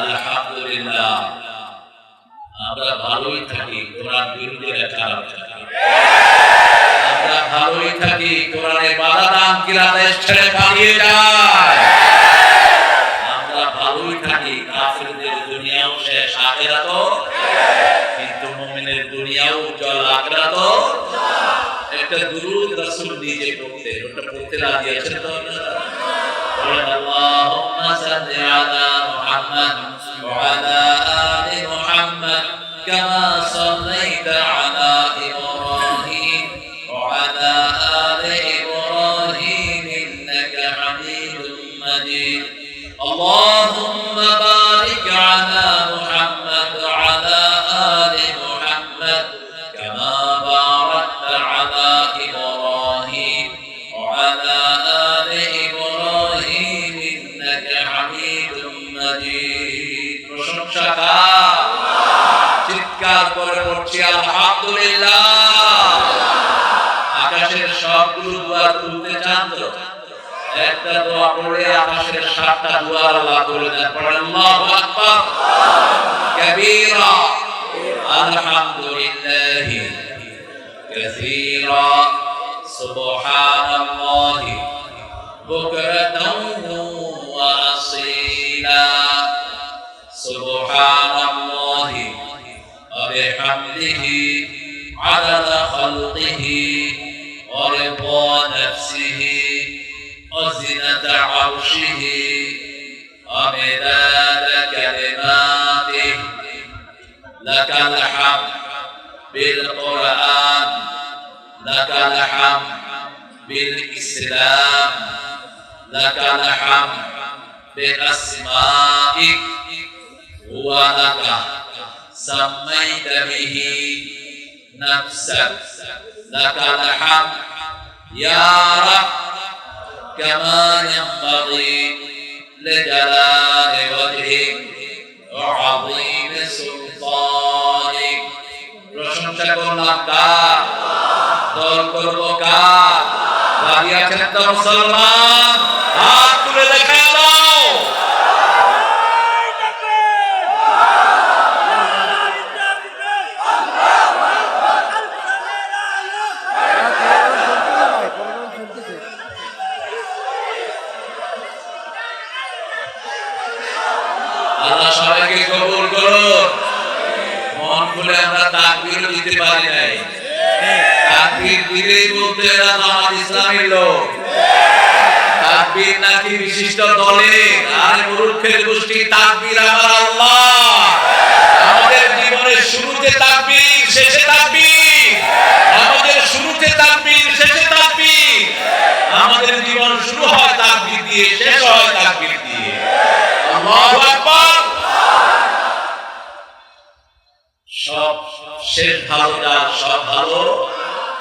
আলহামদুলিল্লাহ। আমরা ভালোই থাকি, কোরআন বিরুদ্ধে চালা আমরা ভালোই থাকি, কোরআনে বাধা নাম কিলা ছেড়ে পালিয়ে যায়। আমরা ভালোই থাকি, কাফেরদের দুনিয়াও শেষ আখেরা তো কিন্তু মুমিনের দুনিয়াও উজ্জ্বল আখেরা তো একটা দুরুদ রাসূল নিজে পড়তে ওটা পড়তে লাগিয়েছে তো আল্লাহুম্মা সাল্লি আলা محمد وعلى آل محمد كما বলছি আলহামদুলিল্লাহ আকাশের সবগুলো দুয়ার খুলতে চান তো একটা দোয়া পড়ে আকাশের সাতটা দুয়ার আল্লাহ করে দেন পড়ে আল্লাহু আকবার কাবীরা আলহামদুলিল্লাহ কাসীরা সুবহানাল্লাহ বুকরাতাও ওয়া আসীলা সুবহানাল্লাহ الله وبحمده عدد خلقه ورضا نفسه وزنة عرشه ومداد كلماته. لك الحمد بالقرآن لك الحمد بالإسلام لك الحمد بأسمائك هو لك. سميت به نفسك لك الحمد يا رب كما ينبغي لجلال وجهك وعظيم سلطانك প্রশংসা করলাম কার দল করবো কার দাঁড়িয়ে আছেন তো মুসলমান হাত তুলে দেখা তাকবীর দিলেই বলতে এরা জামাত ইসলামের লোক? তাকবীর নাকি বিশিষ্ট দলে? আর মূর্খের গোষ্ঠী তাকবীর আমার আল্লাহ। আমাদের জীবনের শুরুতে তাকবীর, শেষে তাকবীর। আমাদের শুরুতে তাকবীর, শেষে তাকবীর। আমাদের জীবন শুরু হয় তাকবীর দিয়ে, শেষ হয় তাকবীর দিয়ে। আল্লাহু আকবার। সব শেষ ভালো যার সব ভালো।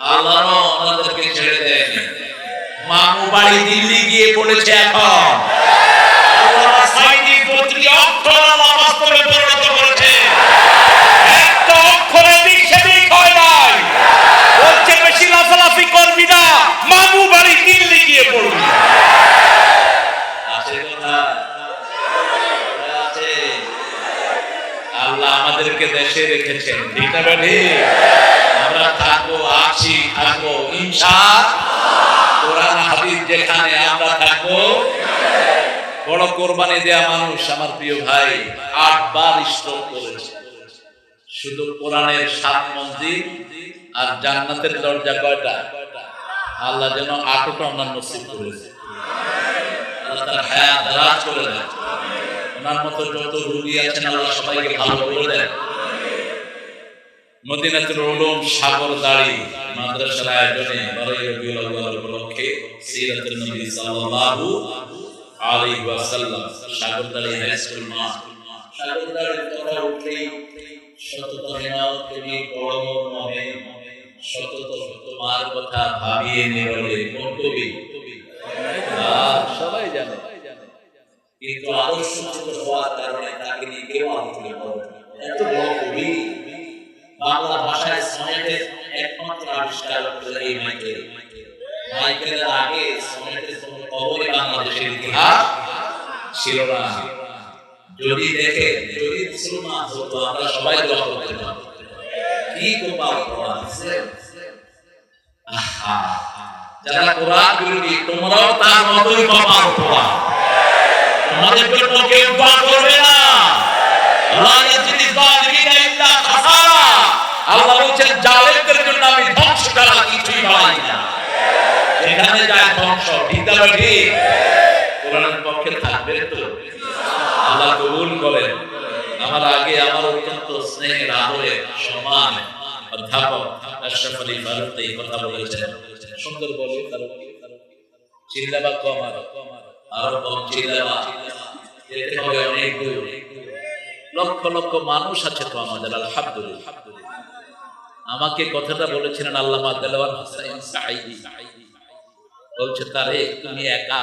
আল্লাহ ওনাদেরকে ছেড়ে দেন মামু বাড়ি দিল্লি গিয়ে পড়েছে এখন। মামু বাড়ি দিল্লি গিয়ে পড়বি। আল্লাহ আমাদেরকে দেশে রেখেছেন, ঠিক না থাকব কোরআন হাদিস যেখানে আমরা থাকব, বড় কোরবানি দেয়া মানুষ আমার প্রিয় ভাই আটবার স্ট্রোক করেছে। শুধু কোরআনের সাত মন্দির আর জান্নাতের দরজা কয়টা? আল্লাহ যেন আটটা ওনার নসিব করেছে। আল্লাহ তার হায়াত করে দেন। ওনার মতো যত রুগী আছেন, আল্লাহ সবাইকে ভালো করে দেন। মদিনাতুল উলুম সাগর দাড়ি মাদ্রাসার আয়োজনে বারোই রবিউল আউয়াল উপলক্ষে সিরাতুন নবী সাল্লাল্লাহু আলাইহি ওয়াসাল্লাম সাগর দাড়ি হাই স্কুল মাঠ স্বাগতার কথা উঠলেই সতত মেনাও তুমি বড় সতত তোমার কথা ভাবিয়ে নিরলে কোন কবি? সবাই জানে। কিন্তু আদর্শচ্যুত হওয়ার কারণে তাকে নিয়ে কেউ আলোচনা করে না। এত বড় কবি বাংলা ভাষায় সনেটের একমাত্র আবিষ্কার হলো এই মাইকেল মাইকেলের আগে সনেটের কোনো খবরই বাংলাদেশের ইতিহাস ছিল না। যদি দেখে, যদি মুসলমান হতো, আমরা সবাই দোয়া করতে কি কপাল যারা কোরআন বিরোধী, তোমরাও তার কপাল তোমাদের জন্য কেউ করবে না। আল্লাহ বলছেন, জালেমদের জন্য আমি ধ্বংস ছাড়া কিছুই বাড়াই না। যেখানে যায় ধ্বংস ঠিক কোরআনের পক্ষে থাকবে তো? আল্লাহ কবুল করেন। আমার আগে আমার অত্যন্ত স্নেহের সম্মান অধ্যাপক আশরাফ আলী ফারুক এই কথা বলেছেন। সুন্দর বলে চিল্লাবা কম আরও কম চিল্লাবা। যেতে হবে অনেক দূর। লক্ষ লক্ষ মানুষ আছে তো আমাদের, আলহামদুলিল্লাহ। আমাকে কথাটা বলেছিলেন সাঈদী। বলছে, তারে, তুমি একা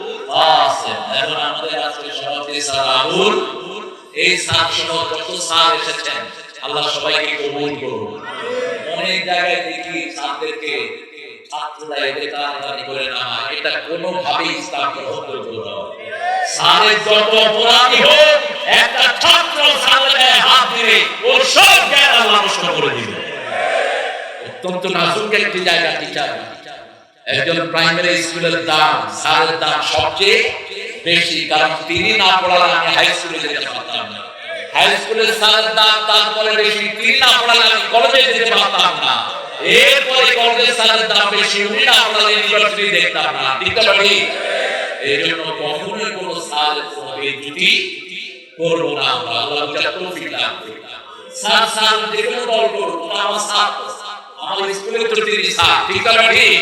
কাসেম এখন আমাদের আজকে সভাপতি স্যার আবুল এই স্যার সহ যত স্যার এসেছেন, আল্লাহ সবাইকে কবুল করুন। অনেক জায়গায় দেখি ছাত্রদেরকে একটা ছাত্র অত্যন্ত নাজুক একটি একজন প্রাইমারি স্কুলের দাম স্যারের দাম সবচেয়ে বেশি, কারণ তিনি না পড়ালে আমি হাই স্কুলে যেতে পারতাম না। হাই স্কুলের স্যারের দাম তারপরে বেশি, তিনি না পড়ালে আমি কলেজে যেতে পারতাম না। এরপরে কলেজের স্যারের দাম বেশি, উনি না পড়ালে ইউনিভার্সিটি দেখতাম না। ঠিক তো ঠিক এই জন্য কখনোই কোনো স্যারের কোনো বেজ্জুতি করব না আমরা। আল্লাহ যা তৌফিক দান করুন স্যার স্যার যে কোনো দল করুন আমার স্যার আমার স্কুলের তো তিনি স্যার ঠিক না ঠিক